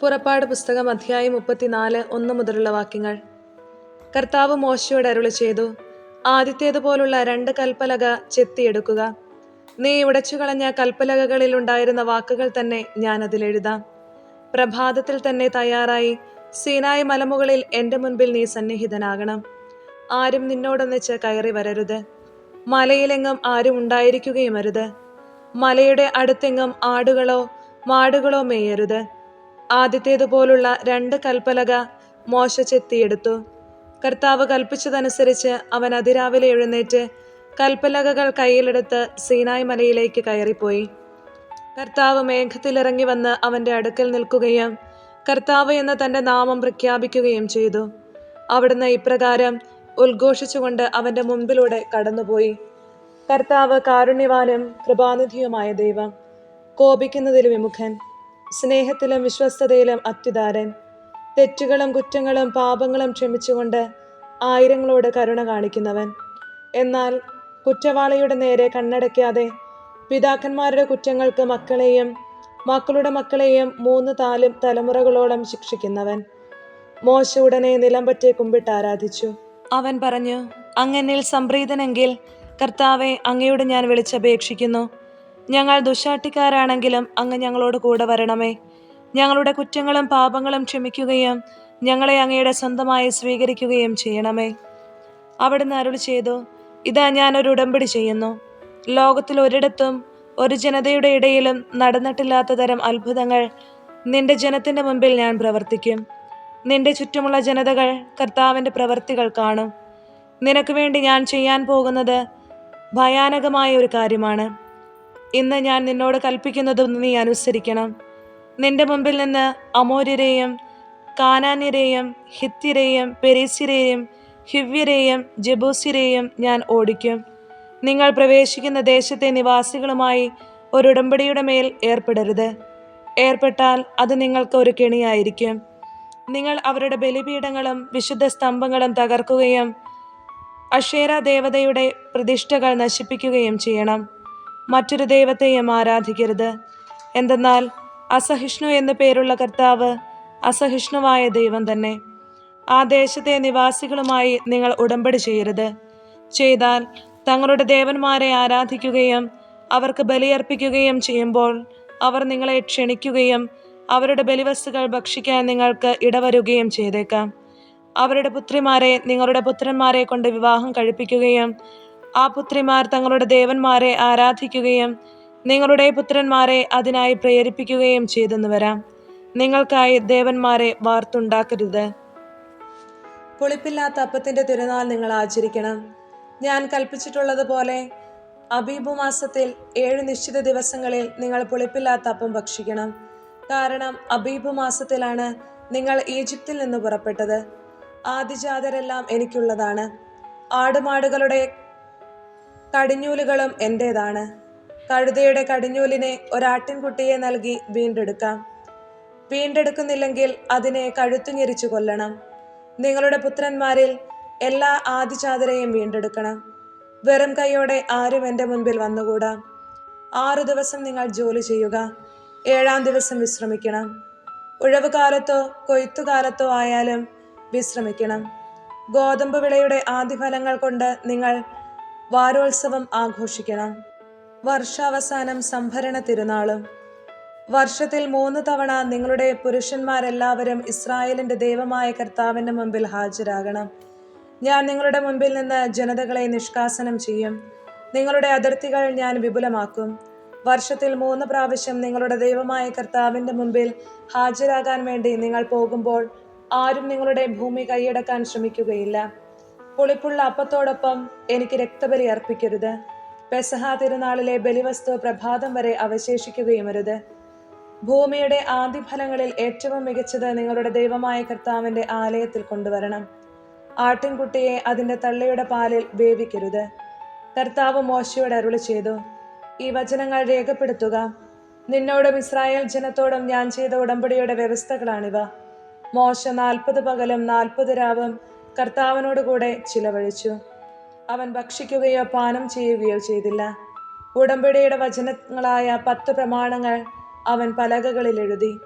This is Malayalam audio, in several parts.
പുറപ്പാട് പുസ്തകം അധ്യായം മുപ്പത്തിനാല് ഒന്ന് മുതലുള്ള വാക്യങ്ങൾ. കർത്താവ് മോശയോട് അരുളി ചെയ്തു ആദ്യത്തേതുപോലുള്ള രണ്ട് കൽപ്പലക ചെത്തിയെടുക്കുക. നീ ഉടച്ചു കളഞ്ഞ കൽപ്പലകകളിൽ ഉണ്ടായിരുന്ന വാക്കുകൾ തന്നെ ഞാൻ അതിലെഴുതാം പ്രഭാതത്തിൽ തന്നെ തയ്യാറായി സീനായ് മലമുകളിൽ എന്റെ മുൻപിൽ നീ സന്നിഹിതനാകണം. ആരും നിന്നോടൊന്നിച്ച് കയറി വരരുത്. മലയിലെങ്ങും ആരും ഉണ്ടായിരിക്കുകയും അരുത് മലയുടെ അടുത്തെങ്ങും ആടുകളോ മാടുകളോ മേയരുത്. ആദ്യത്തേതുപോലുള്ള രണ്ട് കൽപ്പലക മോശ ചെത്തിയെടുത്തു. കർത്താവ് കൽപ്പിച്ചതനുസരിച്ച് അവൻ അതിരാവിലെ എഴുന്നേറ്റ് കൽപ്പലകകൾ കയ്യിലെടുത്ത് സീനായ് മലയിലേക്ക് കയറിപ്പോയി. കർത്താവ് മേഘത്തിലിറങ്ങി വന്ന് അവന്റെ അടുക്കൽ നിൽക്കുകയും കർത്താവ് എന്ന തന്റെ നാമം പ്രഖ്യാപിക്കുകയും ചെയ്തു. അവിടുന്ന് ഇപ്രകാരം ഉദ്ഘോഷിച്ചുകൊണ്ട് അവന്റെ മുൻപിലൂടെ കടന്നുപോയി. കർത്താവ് കാരുണ്യവാനും കൃപാനിധിയുമായ ദൈവം കോപിക്കുന്നതിൽ വിമുഖൻ. സ്നേഹത്തിലും വിശ്വസ്തതയിലും അത്യുദാരൻ. തെറ്റുകളും കുറ്റങ്ങളും പാപങ്ങളും ക്ഷമിച്ചുകൊണ്ട് ആയിരങ്ങളോട് കരുണ കാണിക്കുന്നവൻ. എന്നാൽ കുറ്റവാളിയുടെ നേരെ കണ്ണടയ്ക്കാതെ പിതാക്കന്മാരുടെ കുറ്റങ്ങൾക്ക് മക്കളെയും മക്കളുടെ മക്കളെയും മൂന്ന് താലും തലമുറകളോളം ശിക്ഷിക്കുന്നവൻ. മോശ ഉടനെ നിലംപറ്റെ കുമ്പിട്ട് ആരാധിച്ചു. അവൻ പറഞ്ഞു അങ്ങനിൽ സംപ്രീതനെങ്കിൽ കർത്താവെ അങ്ങയോട് ഞാൻ വിളിച്ചപേക്ഷിക്കുന്നു. ഞങ്ങൾ ദുശാട്ടിക്കാരാണെങ്കിലും അങ്ങ് ഞങ്ങളോട് കൂടെ വരണമേ. ഞങ്ങളുടെ കുറ്റങ്ങളും പാപങ്ങളും ക്ഷമിക്കുകയും ഞങ്ങളെ അങ്ങയുടെ സ്വന്തമായി സ്വീകരിക്കുകയും ചെയ്യണമേ. അവിടുന്ന് അരുളി ചെയ്തു ഇതാ ഞാൻ ഒരു ഉടമ്പടി ചെയ്യുന്നു. ലോകത്തിൽ ഒരിടത്തും ഒരു ജനതയുടെ ഇടയിലും നടന്നിട്ടില്ലാത്ത തരം അത്ഭുതങ്ങൾ നിന്റെ ജനത്തിന്റെ മുമ്പിൽ ഞാൻ പ്രവർത്തിക്കും. നിന്റെ ചുറ്റുമുള്ള ജനതകൾ കർത്താവിന്റെ പ്രവർത്തികൾ കാണും. നിനക്ക് വേണ്ടി ഞാൻ ചെയ്യാൻ പോകുന്നത് ഭയാനകമായ ഒരു കാര്യമാണ്. ഇന്ന് ഞാൻ നിന്നോട് കൽപ്പിക്കുന്നതും നീ അനുസരിക്കണം. നിന്റെ മുമ്പിൽ നിന്ന് അമോര്യരെയും കാനാന്യരെയും ഹിത്തിരെയും പെരീസിരെയും ഹിവ്യരെയും ജബൂസിരെയും ഞാൻ ഓടിക്കും. നിങ്ങൾ പ്രവേശിക്കുന്ന ദേശത്തെ നിവാസികളുമായി ഒരു ഉടമ്പടിയുടെ മേൽ ഏർപ്പെടരുത്. ഏർപ്പെട്ടാൽ അത് നിങ്ങൾക്ക് ഒരു കെണിയായിരിക്കും. നിങ്ങൾ അവരുടെ ബലിപീഠങ്ങളും വിശുദ്ധ സ്തംഭങ്ങളും തകർക്കുകയും അഷേര ദേവതയുടെ പ്രതിഷ്ഠകൾ നശിപ്പിക്കുകയും ചെയ്യണം. മറ്റൊരു ദൈവത്തെയും ആരാധിക്കരുത്. എന്തെന്നാൽ അസഹിഷ്ണു എന്നു പേരുള്ള കർത്താവ് അസഹിഷ്ണുവായ ദൈവം തന്നെ. ആ ദേശത്തെ നിവാസികളുമായി നിങ്ങൾ ഉടമ്പടി ചെയ്യരുത്. ചെയ്താൽ തങ്ങളുടെ ദേവന്മാരെ ആരാധിക്കുകയും അവർക്ക് ബലിയർപ്പിക്കുകയും ചെയ്യുമ്പോൾ അവർ നിങ്ങളെ ക്ഷണിക്കുകയും അവരുടെ ബലിവസ്തുക്കൾ ഭക്ഷിക്കാൻ നിങ്ങൾക്ക് ഇടവരുകയും ചെയ്തേക്കാം. അവരുടെ പുത്രിമാരെ നിങ്ങളുടെ പുത്രന്മാരെ കൊണ്ട് വിവാഹം കഴിപ്പിക്കുകയും ആ പുത്രിമാർ തങ്ങളുടെ ദേവന്മാരെ ആരാധിക്കുകയും നിങ്ങളുടെ പുത്രന്മാരെ അതിനായി പ്രേരിപ്പിക്കുകയും ചെയ്തെന്ന് വരാം. നിങ്ങൾക്കായി ദേവന്മാരെ വാർത്തുണ്ടാക്കരുത്. പുളിപ്പില്ലാത്ത അപ്പത്തിന്റെ തിരുനാൾ നിങ്ങൾ ആചരിക്കണം. ഞാൻ കൽപ്പിച്ചിട്ടുള്ളതുപോലെ അബീബു മാസത്തിൽ ഏഴ് നിശ്ചിത ദിവസങ്ങളിൽ നിങ്ങൾ പുളിപ്പില്ലാത്ത അപ്പം ഭക്ഷിക്കണം. കാരണം അബീബു മാസത്തിലാണ് നിങ്ങൾ ഈജിപ്തിൽ നിന്ന് പുറപ്പെട്ടത്. ആദിജാതരെല്ലാം എനിക്കുള്ളതാണ്. ആടുമാടുകളുടെ കടിഞ്ഞൂലുകളും എന്റേതാണ് കഴുതയുടെ കടിഞ്ഞൂലിനെ ഒരാട്ടിൻകുട്ടിയെ നൽകി വീണ്ടെടുക്കാം. വീണ്ടെടുക്കുന്നില്ലെങ്കിൽ അതിനെ കഴുത്തുഞെരിച്ചു കൊല്ലണം. നിങ്ങളുടെ പുത്രന്മാരിൽ എല്ലാ ആദിചാതരെയും വീണ്ടെടുക്കണം. വെറും കൈയോടെ ആരും എന്റെ മുൻപിൽ വന്നുകൂടാ. ആറു ദിവസം നിങ്ങൾ ജോലി ചെയ്യുക. ഏഴാം ദിവസം വിശ്രമിക്കണം. ഉഴവുകാലത്തോ കൊയ്ത്തുകാലത്തോ ആയാലും വിശ്രമിക്കണം. ഗോതമ്പ് വിളയുടെ ആദ്യഫലങ്ങൾ കൊണ്ട് നിങ്ങൾ വാരോത്സവം ആഘോഷിക്കണം. വർഷാവസാനം സംഭരണ തിരുനാളും. വർഷത്തിൽ മൂന്ന് തവണ നിങ്ങളുടെ പുരുഷന്മാരെല്ലാവരും ഇസ്രായേലിന്റെ ദൈവമായ കർത്താവിന്റെ മുമ്പിൽ ഹാജരാകണം. ഞാൻ നിങ്ങളുടെ മുമ്പിൽ നിന്ന് ജനതകളെ നിഷ്കാസനം ചെയ്യും. നിങ്ങളുടെ അതിർത്തികൾ ഞാൻ വിപുലമാക്കും. വർഷത്തിൽ മൂന്ന് പ്രാവശ്യം നിങ്ങളുടെ ദൈവമായ കർത്താവിന്റെ മുമ്പിൽ ഹാജരാകാൻ വേണ്ടി നിങ്ങൾ പോകുമ്പോൾ ആരും നിങ്ങളുടെ ഭൂമി കൈയടക്കാൻ ശ്രമിക്കുകയില്ല. പുളിപ്പുള്ള അപ്പത്തോടൊപ്പം എനിക്ക് രക്തബലി അർപ്പിക്കരുത്. പെസഹ തിരുനാളിലെ ബലിവസ്തു പ്രഭാതം വരെ അവശേഷിക്കുകയും അരുത് ഭൂമിയുടെ ആദ്യഫലങ്ങളിൽ ഏറ്റവും മികച്ചത് നിങ്ങളുടെ ദൈവമായ കർത്താവിന്റെ ആലയത്തിൽ കൊണ്ടുവരണം. ആട്ടിൻകുട്ടിയെ അതിന്റെ തള്ളയുടെ പാലിൽ വേവിക്കരുത്. കർത്താവ് മോശയോട് അരുളി ചെയ്തു ഈ വചനങ്ങൾ രേഖപ്പെടുത്തുക. നിന്നോടും ഇസ്രായേൽ ജനത്തോടും ഞാൻ ചെയ്ത ഉടമ്പടിയുടെ വ്യവസ്ഥകളാണിവ. മോശ നാൽപ്പത് പകലും നാൽപ്പത് രാവും കർത്താവിനോട് കൂടെ ചിലവഴിച്ചു. അവൻ ഭക്ഷിക്കുകയോ പാനം ചെയ്യുകയോ ചെയ്തില്ല. ഉടമ്പടിയുടെ വചനങ്ങളായ പത്ത് പ്രമാണങ്ങൾ അവൻ പലകകളിൽ എഴുതി.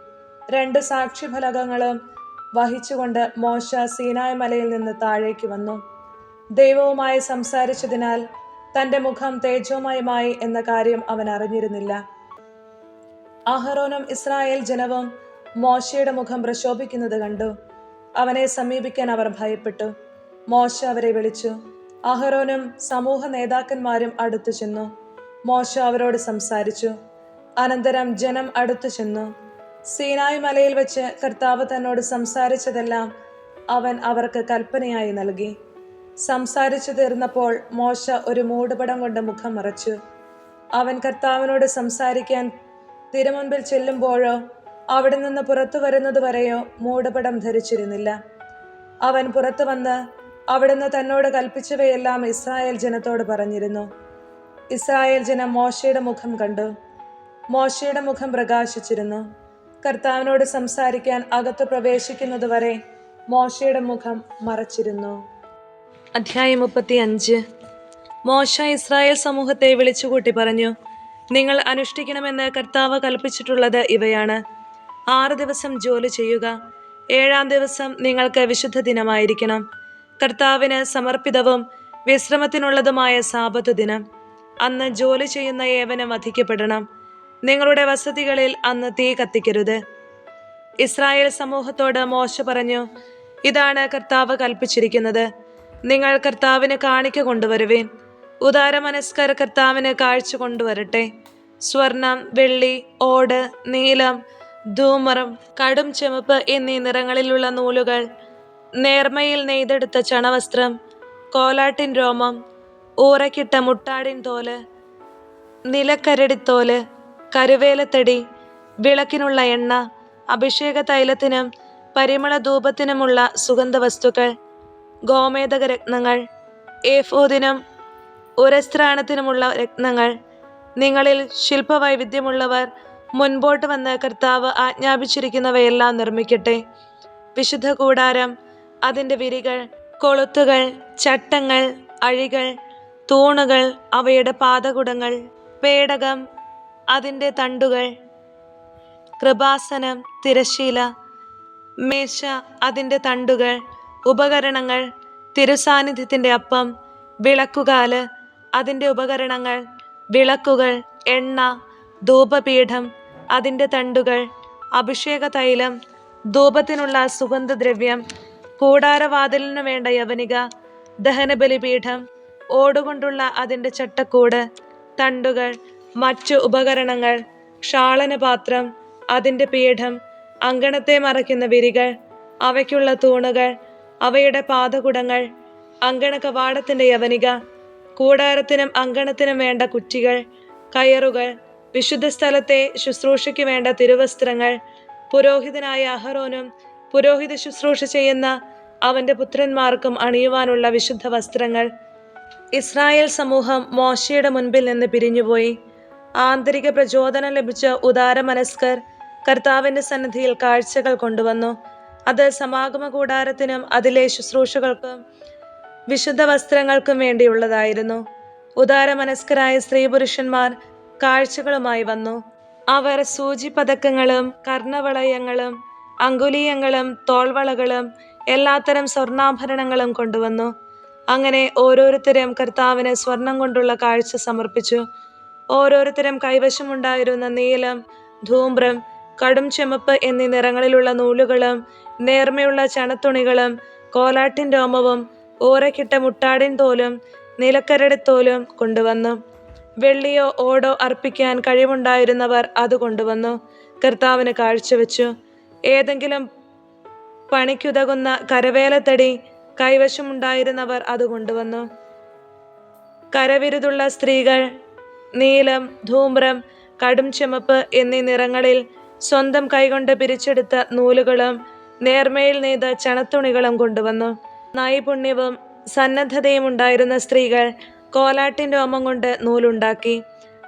രണ്ട് സാക്ഷി സാക്ഷിഫലകങ്ങളും വഹിച്ചുകൊണ്ട് മോശ സീനായ് മലയിൽ നിന്ന് താഴേക്ക് വന്നു. ദൈവവുമായി സംസാരിച്ചതിനാൽ തന്റെ മുഖം തേജോമയമായി എന്ന കാര്യം അവൻ അറിഞ്ഞിരുന്നില്ല. അഹറോനും ഇസ്രായേൽ ജനവും മോശയുടെ മുഖം പ്രശോഭിക്കുന്നത് കണ്ടു. അവനെ സമീപിക്കാൻ അവർ ഭയപ്പെട്ടു. മോശ അവരെ വിളിച്ചു. അഹറോനും സമൂഹ നേതാക്കന്മാരും അടുത്തു ചെന്നു. മോശ അവരോട് സംസാരിച്ചു. അനന്തരം ജനം അടുത്തു ചെന്നു. സീനായ് മലയിൽ വെച്ച് കർത്താവ് തന്നോട് സംസാരിച്ചതെല്ലാം അവൻ അവർക്ക് കൽപ്പനയായി നൽകി. സംസാരിച്ചു തീർന്നപ്പോൾ മോശ ഒരു മൂടുപടം കൊണ്ട് മുഖം മറച്ചു. അവൻ കർത്താവിനോട് സംസാരിക്കാൻ തിരുമുൻപിൽ ചെല്ലുമ്പോഴോ അവിടെ നിന്ന് പുറത്തു വരുന്നതുവരെയോ മൂടപടം ധരിച്ചിരുന്നില്ല. അവൻ പുറത്തു വന്ന് അവിടുന്ന് തന്നോട് കൽപ്പിച്ചവയെല്ലാം ഇസ്രായേൽ ജനത്തോട് പറഞ്ഞിരുന്നു. ഇസ്രായേൽ ജനം മോശയുടെ മുഖം കണ്ടു. മോശയുടെ മുഖം പ്രകാശിച്ചിരുന്നു. കർത്താവിനോട് സംസാരിക്കാൻ അകത്ത് പ്രവേശിക്കുന്നതുവരെ മോശയുടെ മുഖം മറച്ചിരുന്നു. അധ്യായം മുപ്പത്തി അഞ്ച് മോശ ഇസ്രായേൽ സമൂഹത്തെ വിളിച്ചുകൂട്ടി പറഞ്ഞു നിങ്ങൾ അനുഷ്ഠിക്കണമെന്ന് കർത്താവ് കൽപ്പിച്ചിട്ടുള്ളത് ഇവയാണ്. ആറ് ദിവസം ജോലി ചെയ്യുക. ഏഴാം ദിവസം നിങ്ങൾക്ക് വിശുദ്ധ ദിനമായിരിക്കണം. കർത്താവിന് സമർപ്പിതവും വിശ്രമത്തിനുള്ളതുമായ സാപത്ത് ദിനം. അന്ന് ജോലി ചെയ്യുന്ന ഏവനും വധിക്കപ്പെടണം. നിങ്ങളുടെ വസതികളിൽ അന്ന് തീ കത്തിക്കരുത്. ഇസ്രായേൽ സമൂഹത്തോട് മോശ പറഞ്ഞു ഇതാണ് കർത്താവ് കൽപ്പിച്ചിരിക്കുന്നത്. നിങ്ങൾ കർത്താവിന് കാണിക്ക കൊണ്ടുവരുവേൻ. ഉദാരമനസ്കർ കർത്താവിന് കാഴ്ച കൊണ്ടുവരട്ടെ. സ്വർണം വെള്ളി ഓട് നീലം ധൂമറം കടും ചുമപ്പ് എന്നീ നിറങ്ങളിലുള്ള നൂലുകൾ നേർമയിൽ നെയ്തെടുത്ത ചണവസ്ത്രം കോലാട്ടിൻ രോമം ഊറക്കിട്ട മുട്ടാടിൻ തോൽ നിലക്കരടിത്തോൽ കരുവേലത്തടി വിളക്കിനുള്ള എണ്ണ അഭിഷേക തൈലത്തിനും പരിമള ധൂപത്തിനുമുള്ള സുഗന്ധവസ്തുക്കൾ ഗോമേതക രത്നങ്ങൾ ഏഫോദിനും ഉരസ്ത്രാണത്തിനുമുള്ള രത്നങ്ങൾ നിങ്ങളിൽ ശില്പവൈവിധ്യമുള്ളവർ മുൻപോട്ട് വന്ന് കർത്താവ് ആജ്ഞാപിച്ചിരിക്കുന്നവയെല്ലാം നിർമ്മിക്കട്ടെ. വിശുദ്ധ കൂടാരം അതിന്റെ വിരികൾ കൊളുത്തുകൾ ചട്ടങ്ങൾ അഴികൾ തൂണുകൾ അവയുടെ പാതകുടങ്ങൾ പേടകം അതിന്റെ തണ്ടുകൾ കൃപാസനം തിരശീല മേശ അതിന്റെ തണ്ടുകൾ ഉപകരണങ്ങൾ തിരുസാന്നിധ്യത്തിന്റെ അപ്പം വിളക്കുകാൽ അതിന്റെ ഉപകരണങ്ങൾ വിളക്കുകൾ എണ്ണ ധൂപപീഠം അതിന്റെ തണ്ടുകൾ അഭിഷേക തൈലം ധൂപത്തിനുള്ള സുഗന്ധദ്രവ്യം കൂടാരവാതിലിനു വേണ്ട യവനിക ദഹനബലിപീഠം ഓടുകൊണ്ടുള്ള അതിന്റെ ചട്ടക്കൂട് തണ്ടുകൾ മറ്റു ഉപകരണങ്ങൾ ക്ഷാളനപാത്രം അതിന്റെ പീഠം അങ്കണത്തെ മറയ്ക്കുന്ന വിരികൾ അവയ്ക്കുള്ള തൂണുകൾ അവയുടെ പാതകുടങ്ങൾ അങ്കണ കവാടത്തിന്റെ യവനിക കൂടാരത്തിനും അങ്കണത്തിനും വേണ്ട കുറ്റികൾ കയറുകൾ വിശുദ്ധ സ്ഥലത്തെ ശുശ്രൂഷയ്ക്ക് വേണ്ട തിരുവസ്ത്രങ്ങൾ പുരോഹിതനായ അഹറോനും പുരോഹിത ശുശ്രൂഷ ചെയ്യുന്ന അവന്റെ പുത്രന്മാർക്കും അണിയുവാനുള്ള വിശുദ്ധ വസ്ത്രങ്ങൾ. ഇസ്രായേൽ സമൂഹം മോശയുടെ മുൻപിൽ നിന്ന് പിരിഞ്ഞുപോയി. ആന്തരിക പ്രചോദനം ലഭിച്ച ഉദാരമനസ്കർ കർത്താവിന്റെ സന്നിധിയിൽ കാഴ്ചകൾ കൊണ്ടുവന്നു. അത് സമാഗമ കൂടാരത്തിനും അതിലെ ശുശ്രൂഷകൾക്കും വിശുദ്ധ വസ്ത്രങ്ങൾക്കും വേണ്ടിയുള്ളതായിരുന്നു. ഉദാരമനസ്കരായ സ്ത്രീ പുരുഷന്മാർ കാഴ്ചകളുമായി വന്നു. അവർ സൂചിപതക്കങ്ങളും കർണവളയങ്ങളും അങ്കുലീയങ്ങളും തോൾവളകളും എല്ലാത്തരം സ്വർണാഭരണങ്ങളും കൊണ്ടുവന്നു. അങ്ങനെ ഓരോരുത്തരും കർത്താവിന് സ്വർണം കൊണ്ടുള്ള കാഴ്ച സമർപ്പിച്ചു. ഓരോരുത്തരും കൈവശമുണ്ടായിരുന്ന നീലം ധൂമ്രം കടും ചെമപ്പ് എന്നീ നിറങ്ങളിലുള്ള നൂലുകളും നേർമയുള്ള ചണത്തുണികളും കോലാട്ടിൻ രോമവും ഓരക്കിട്ട മുട്ടാടിൻ തോലും നിലക്കരടിത്തോലും കൊണ്ടുവന്നു. വെള്ളിയോ ഓടോ അർപ്പിക്കാൻ കഴിവുണ്ടായിരുന്നവർ അത് കൊണ്ടുവന്നു. കർത്താവിന് കാഴ്ചവെച്ചു. ഏതെങ്കിലും പണിക്കുതകുന്ന കരവേലത്തടി കൈവശമുണ്ടായിരുന്നവർ അത് കൊണ്ടുവന്നു. കരവിരുതുള്ള സ്ത്രീകൾ നീലം ധൂമ്രം കടും ചുമപ്പ് എന്നീ നിറങ്ങളിൽ സ്വന്തം കൈകൊണ്ട് പിരിച്ചെടുത്ത നൂലുകളും നേർമയിൽ നെയ്ത ചണത്തുണികളും കൊണ്ടുവന്നു. നൈപുണ്യവും സന്നദ്ധതയും ഉണ്ടായിരുന്ന സ്ത്രീകൾ കോലാട്ടിൻ രോമം കൊണ്ട് നൂലുണ്ടാക്കി.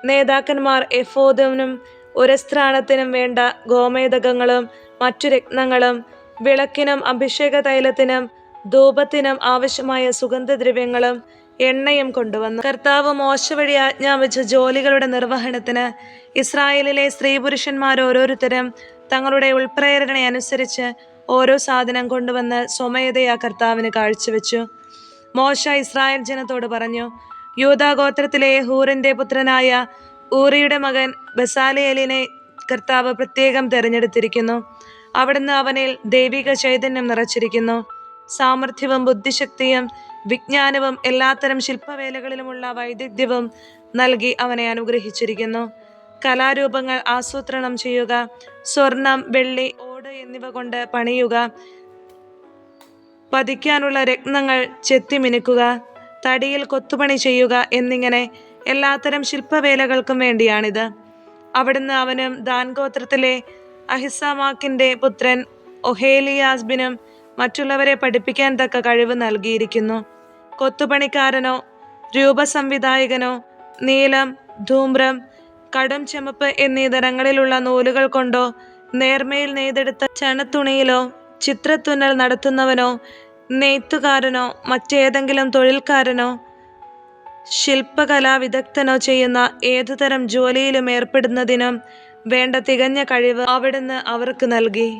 നേതാക്കന്മാർ എഫോദിനും ഉരസ്ത്രാണത്തിനും വേണ്ട ഗോമേതകങ്ങളും മറ്റു രത്നങ്ങളും വിളക്കിനും അഭിഷേക തൈലത്തിനും ധൂപത്തിനും ആവശ്യമായ സുഗന്ധദ്രവ്യങ്ങളും എണ്ണയും കൊണ്ടുവന്നു. കർത്താവ് മോശ വഴി ആജ്ഞാപിച്ച ജോലികളുടെ നിർവഹണത്തിന് ഇസ്രായേലിലെ സ്ത്രീ പുരുഷന്മാർ ഓരോരുത്തരും തങ്ങളുടെ ഉൾപ്രേരണയനുസരിച്ച് ഓരോ സാധനം കൊണ്ടുവന്ന് സ്വമേധയാ കർത്താവിന് കാഴ്ചവെച്ചു. മോശ ഇസ്രായേൽ ജനത്തോട് പറഞ്ഞു യൂദാഗോത്രത്തിലെ ഹൂറിന്റെ പുത്രനായ ഊറിയുടെ മകൻ ബസാലയലിനെ കർത്താവ് പ്രത്യേകം തിരഞ്ഞെടുത്തിരിക്കുന്നു. അവിടുന്ന് അവനിൽ ദൈവിക ചൈതന്യം നിറച്ചിരിക്കുന്നു. സാമർഥ്യവും ബുദ്ധിശക്തിയും വിജ്ഞാനവും എല്ലാത്തരം ശില്പവേലകളിലുമുള്ള വൈദഗ്ധ്യവും നൽകി അവനെ അനുഗ്രഹിച്ചിരിക്കുന്നു. കലാരൂപങ്ങൾ ആസൂത്രണം ചെയ്യുക സ്വർണം വെള്ളി ഓട് എന്നിവ കൊണ്ട് പണിയുക പതിക്കാനുള്ള രത്നങ്ങൾ ചെത്തിമിനുക്കുക തടിയിൽ കൊത്തുപണി ചെയ്യുക എന്നിങ്ങനെ എല്ലാത്തരം ശില്പവേലകൾക്കും വേണ്ടിയാണിത്. അവിടുന്ന് അവനും ദാൻ ഗോത്രത്തിലെ അഹിസാമാക്കിന്റെ പുത്രൻ ഒഹേലിയാസ്ബിനും മറ്റുള്ളവരെ പഠിപ്പിക്കാൻ തക്ക കഴിവ് നൽകിയിരിക്കുന്നു. കൊത്തുപണിക്കാരനോ രൂപസംവിധായകനോ നീലം ധൂമ്രം കടും ചെമപ്പ് എന്നീ നിറങ്ങളിലുള്ള നൂലുകൾ കൊണ്ടോ നേർമയിൽ നെയ്തെടുത്ത ചണത്തുണിയിലോ ചിത്രത്തുന്നൽ നടത്തുന്നവനോ നെയ്ത്തുകാരനോ മറ്റേതെങ്കിലും തൊഴിൽക്കാരനോ ശില്പകലാ വിദഗ്ധനോ ചെയ്യുന്ന ഏതുതരം ജോലിയിലും ഏർപ്പെടുന്നതിനും വേണ്ട തികഞ്ഞ കഴിവ് അവിടുന്ന് അവർക്ക് നൽകി.